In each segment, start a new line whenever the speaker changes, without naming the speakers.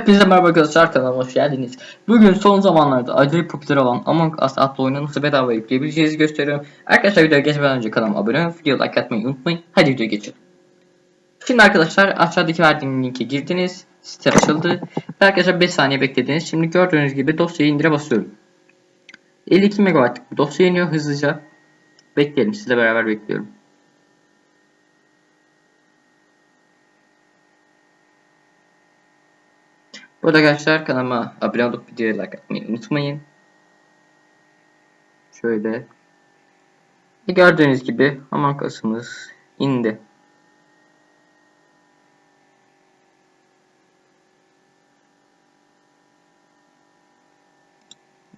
Hepinize merhaba arkadaşlar kanalıma hoş geldiniz. Bugün son zamanlarda acayip popüler olan Among Us adlı oyunu nasıl bedava yükleyebileceğinizi gösteriyorum. Arkadaşlar videoya geçmeden önce kanalıma abone olup video like atmayı unutmayın. Hadi videoya geçelim. Şimdi arkadaşlar aşağıdaki verdiğim linke girdiniz. Site açıldı. Ve arkadaşlar 5 saniye beklediniz. Şimdi gördüğünüz gibi dosyayı indire basıyorum. 52 MB'lık dosya iniyor hızlıca. Bekleyelim sizle beraber bekliyorum. Bu arada arkadaşlar kanalıma abone olup videoya like atmayı unutmayın. Şöyle. Ve gördüğünüz gibi Among Us'ımız indi.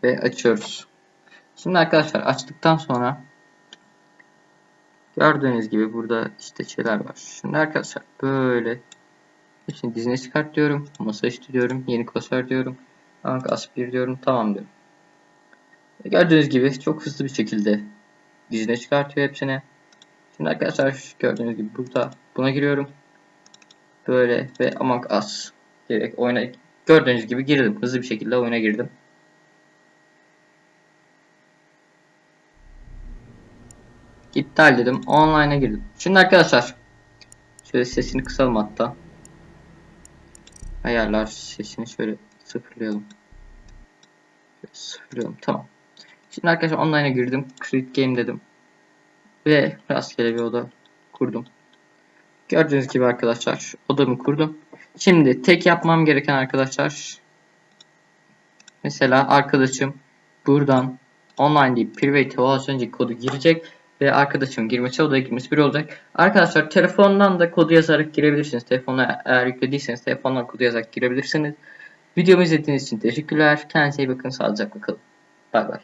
Ve açıyoruz. Şimdi arkadaşlar açtıktan sonra gördüğünüz gibi burada işte şeyler var. Şimdi arkadaşlar böyle Hepsini dizine çıkart diyorum. Masa üstü diyorum. Yeni klasör diyorum. Ank as 1 diyorum. Tamam diyorum. E, Gördüğünüz gibi çok hızlı bir şekilde dizine çıkartıyor hepsini. Şimdi arkadaşlar gördüğünüz gibi burada buna giriyorum. Böyle ve Among Us direkt oyuna gördüğünüz gibi girdim. Hızlı bir şekilde oyuna girdim. İptal dedim. Online'a girdim. Şimdi arkadaşlar şöyle sesini kısalım hatta. Ayarlar sesini şöyle sıfırlayalım. Şöyle sıfırlayalım. Tamam. Şimdi arkadaşlar online'a girdim. Create Game dedim. Ve rastgele bir oda kurdum. Gördüğünüz gibi arkadaşlar odamı kurdum. Şimdi tek yapmam gereken arkadaşlar mesela arkadaşım buradan online deyip private az önceki kodu girecek ve arkadaşım girmesi odaya girmesi bir olacak. Arkadaşlar telefondan da kodu yazarak girebilirsiniz. Telefona eğer yüklediyseniz telefondan kodu yazarak girebilirsiniz. Videomu izlediğiniz için teşekkürler. Kendinize iyi bakın. Sağlıcakla kalın. Bay bay.